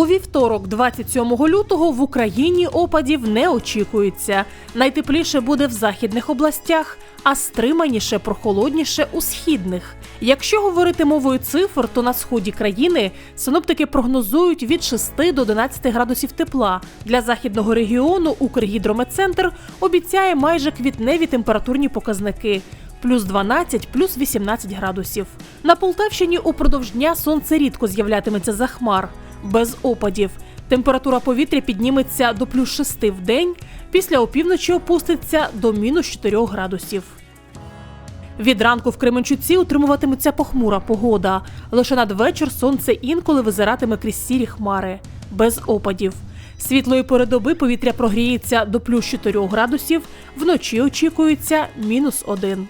У вівторок, 27 лютого, в Україні опадів не очікується. Найтепліше буде в західних областях, а стриманіше, прохолодніше у східних. Якщо говорити мовою цифр, то на сході країни синоптики прогнозують від 6 до 11 градусів тепла. Для західного регіону Укргідрометцентр обіцяє майже квітневі температурні показники. Плюс 12, плюс 18 градусів. На Полтавщині упродовж дня сонце рідко з'являтиметься за хмар, без опадів. Температура повітря підніметься до плюс 6 в день, після опівночі опуститься до мінус 4 градусів. Від ранку в Кременчуці утримуватиметься похмура погода. Лише надвечір сонце інколи визиратиме крізь сірі хмари, без опадів. Світлої пори доби повітря прогріється до плюс 4 градусів, вночі очікується мінус 1.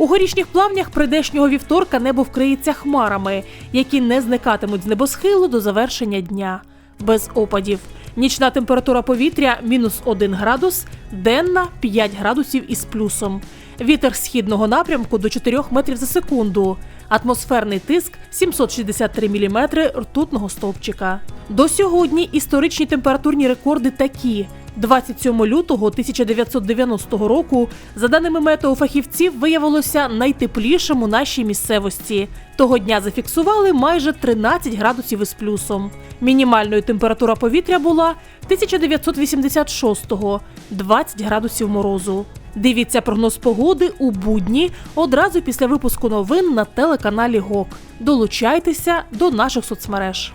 У горішніх плавнях прийдешнього вівторка небо вкриється хмарами, які не зникатимуть з небосхилу до завершення дня. Без опадів. Нічна температура повітря мінус 1 градус, денна 5 градусів із плюсом. Вітер східного напрямку до 4 метрів за секунду. Атмосферний тиск 763 мм ртутного стовпчика. До сьогодні історичні температурні рекорди такі. 27 лютого 1990 року, за даними метеофахівців, виявилося найтеплішим у нашій місцевості. Того дня зафіксували майже 13 градусів із плюсом. Мінімальною температура повітря була 1986-го – 20 градусів морозу. Дивіться прогноз погоди у будні одразу після випуску новин на телеканалі ГОК. Долучайтеся до наших соцмереж.